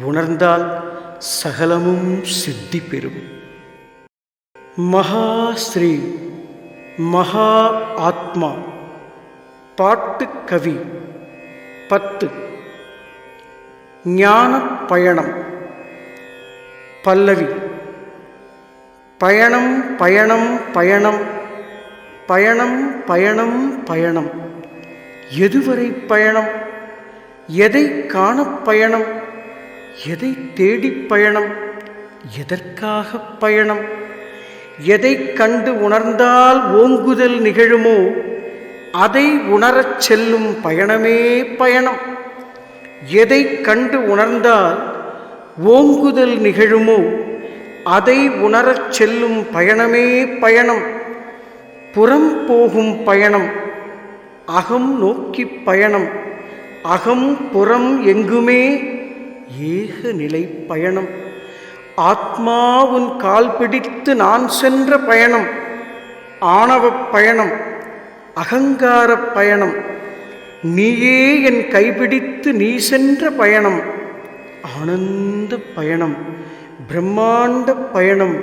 உணர்ந்தால் சகலமும் சித்தி பெறும். மகா ஸ்ரீ மகா ஆத்மா. பாட்டு கவி பத்து. ஞான பயணம். பல்லவி. பயணம் பயணம் பயணம். பயணம் பயணம் பயணம். எதுவரை பயணம்? எதை காண பயணம்? எதை தேடி பயணம்? எதற்காக பயணம்? எதை கண்டு உணர்ந்தால் ஓங்குதல் நிகழுமோ அதை உணரச் செல்லும் பயணமே பயணம். எதை கண்டு உணர்ந்தால் ஓங்குதல் நிகழுமோ அதை உணரச் செல்லும் பயணமே பயணம். புறம் போகும் பயணம் அகம் நோக்கி பயணம். அகம் புறம் எங்குமே ஏக நிலை பயணம் ஆத்மா உன் கால் பிடித்து நான் சென்ற பயணம். ஆணவ பயணம் அகங்கார பயணம். நீயே என் கைபிடித்து நீ சென்ற பயணம். ஆனந்த பயணம் பிரம்மாண்ட பயணம்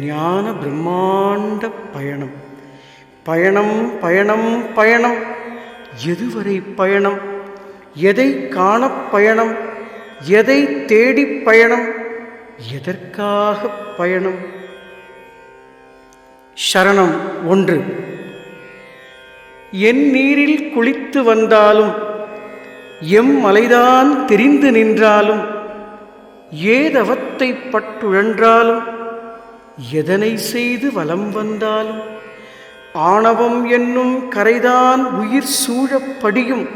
ஞான பிரம்மாண்ட பயணம். பயணம் பயணம் பயணம். எதுவரை பயணம்? எதை காண பயணம்? எதை தேடிப் பயணம்? எதற்காக பயணம்? சரணம் ஒன்று. என் நீரில் குளித்து வந்தாலும் எம் மலைதான் தெரிந்து நின்றாலும் ஏதவத்தை பட்டுழன்றாலும் எதனை செய்து வலம் வந்தாலும் ஆணவம் என்னும் கரைதான் உயிர் சூழப்படியும்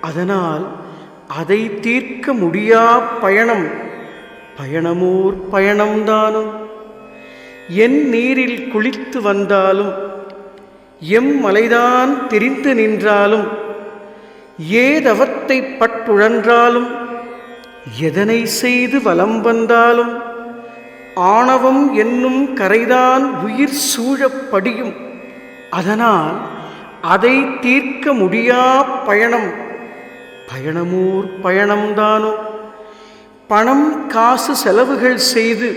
அதனால் அதை தீர்க்க முடியா பயணம்? பயணமோர் பயணம்தானும். என் நீரில் குளித்து வந்தாலும் எம் மலைதான் தெரிந்து நின்றாலும் ஏதவத்தை பட்டுழன்றாலும் எதனை செய்து வலம் வந்தாலும் ஆணவம் என்னும் கரைதான் உயிர் சூழப்படியும் அதனால் அதை தீர்க்க முடியா பயணம்? பயணமோர் பயணம்தானோ பணம் காசு செலவுகள் செய்து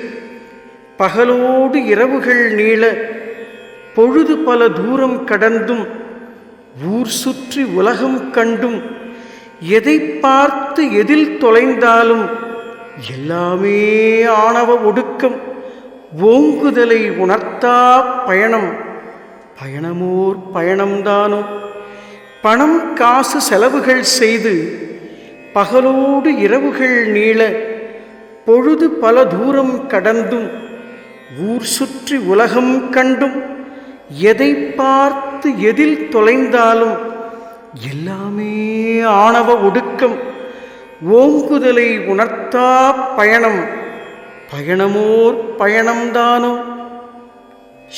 பகலோடு இரவுகள் நீள பொழுது பல தூரம் கடந்தும் ஊர் சுற்றி உலகம் கண்டும் எதை பார்த்து எதில் தொலைந்தாலும் எல்லாமே ஆணவ ஒடுக்கம். ஓங்குதலை உணர்த்தா பயணம் பயணமோர் பயணம்தானோ பணம் காசு செலவுகள் செய்து பகலோடு இரவுகள் நீள பொழுது பல தூரம் கடந்தும் ஊர் சுற்றி உலகம் கண்டும் எதை பார்த்து எதில் தொலைந்தாலும் எல்லாமே ஆணவ ஒடுக்கம். ஓங்குதலை உணர்த்தா பயணம் பயணமோர் பயணம்தானோ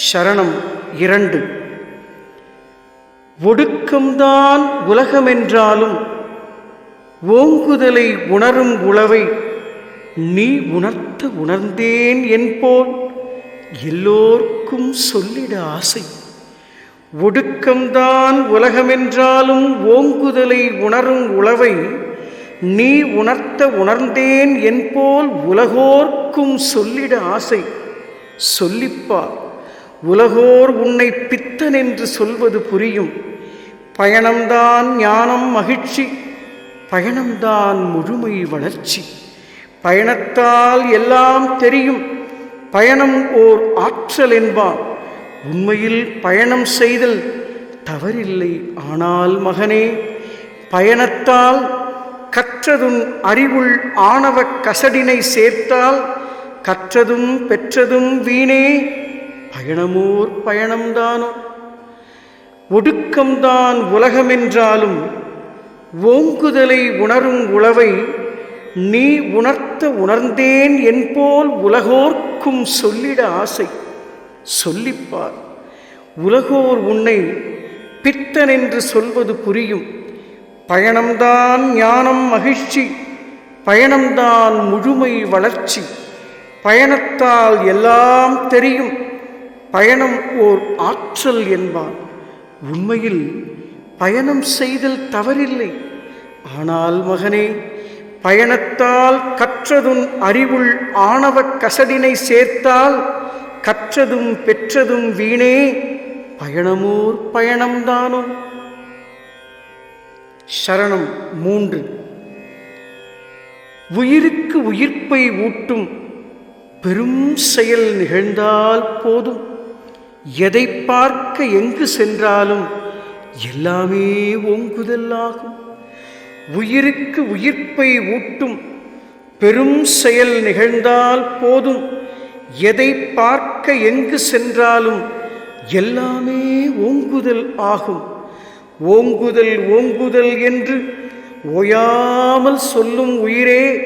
சரணம் இரண்டு. ஒடுக்கம்தான் உலகமென்றாலும் ஓங்குதலை உணரும் உளவை நீ உணர்த்த உணர்ந்தேன் என்போல் எல்லோர்க்கும் சொல்லிட ஆசை. ஒடுக்கம்தான் உலகமென்றாலும் ஓங்குதலை உணரும் உளவை நீ உணர்த்த உணர்ந்தேன் என்போல் உலகோர்க்கும் சொல்லிட ஆசை. சொல்லிப்பார். உலகோர் உன்னை பித்தன் என்று சொல்வது புரியும். பயணம்தான் ஞானம் மகிழ்ச்சி பயணம்தான் முழுமை வளர்ச்சி. பயணத்தால் எல்லாம் தெரியும் பயணம் ஓர் ஆற்றல் என்பான். உண்மையில் பயணம் செய்தல் தவறில்லை ஆனால் மகனே பயணத்தால் கற்றதும் அறிவுள் ஆணவ கசடினை சேர்த்தால் கற்றதும் பெற்றதும் வீணே. பயணமோர் பயணம்தானோ? ஒடுக்கம்தான் உலகமென்றாலும் ஓங்குதலை உணரும் உளவை நீ உணர்த்த உணர்ந்தேன் என்போல் உலகோர்க்கும் சொல்லிட ஆசை. சொல்லிப்பார் உலகோர் உன்னை பித்தன் என்று சொல்வது புரியும். பயணம்தான் ஞானம் மகிழ்ச்சி பயணம்தான் முழுமை வளர்ச்சி. பயணத்தால் எல்லாம் தெரியும். பயணம் ஓர் ஆற்றல் என்பான் உண்மையில் பயணம் செய்தல் தவறில்லை. ஆனால் மகனே பயணத்தால் கற்றதும் அறிவுள் ஆணவ கசடினை சேர்த்தால் கற்றதும் பெற்றதும் வீணே பயணமோர் பயணம்தானோ சரணம் மூன்று. உயிருக்கு உயிர்ப்பை ஊட்டும் பெரும் செயல் நிகழ்ந்தால் போதும். எதை பார்க்க எங்கு சென்றாலும் எல்லாமே ஓங்குதலாகும். உயிருக்கு உயிர்ப்பை ஊட்டும் பெரும் செயல் நிகழ்ந்தால் போதும். எதை பார்க்க எங்கு சென்றாலும் எல்லாமே ஓங்குதல் ஆகும். ஓங்குதல் ஓங்குதல் என்று ஓயாமல் சொல்லும் உயிரே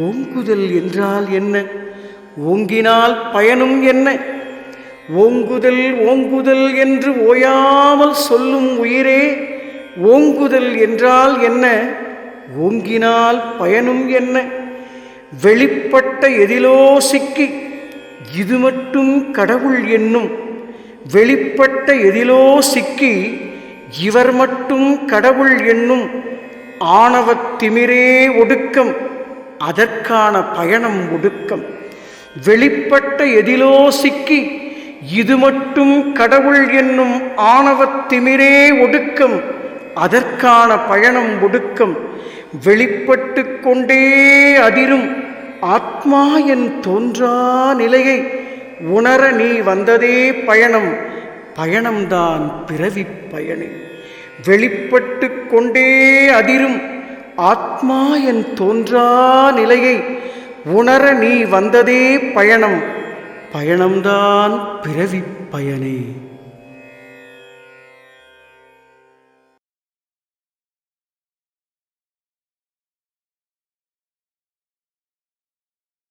ஓங்குதல் என்றால் என்ன? ஓங்கினால் பயனும் என்ன? ஓங்குதல் ஓங்குதல் என்று ஓயாமல் சொல்லும் உயிரே ஓங்குதல் என்றால் என்ன? ஓங்கினால் பயனும் என்ன? வெளிப்பட்ட எதிலோ சிக்கி இது மட்டும் கடவுள் என்னும். வெளிப்பட்ட எதிலோ சிக்கி இவர் மட்டும் கடவுள் என்னும். ஆணவத் திமிரே ஒடுக்கம் அதற்கான பயணம் ஒடுக்கம். வெளிப்பட்ட எதிலோ சிக்கி இது மட்டும் கடவுள் என்னும் ஆணவத் திமிரே ஒடுக்கம் அதற்கான பயணம் ஒடுக்கம் வெளிப்பட்டு கொண்டே அதிரும் ஆத்மா என் தோன்றா நிலையை உணர நீ வந்ததே பயணம் பயணம்தான் பிறவிப் பயனே வெளிப்பட்டு கொண்டே அதிரும் ஆத்மா என் தோன்றா நிலையை உணர நீ வந்ததே பயணம் பயணம்தான் பிறவி பயனே.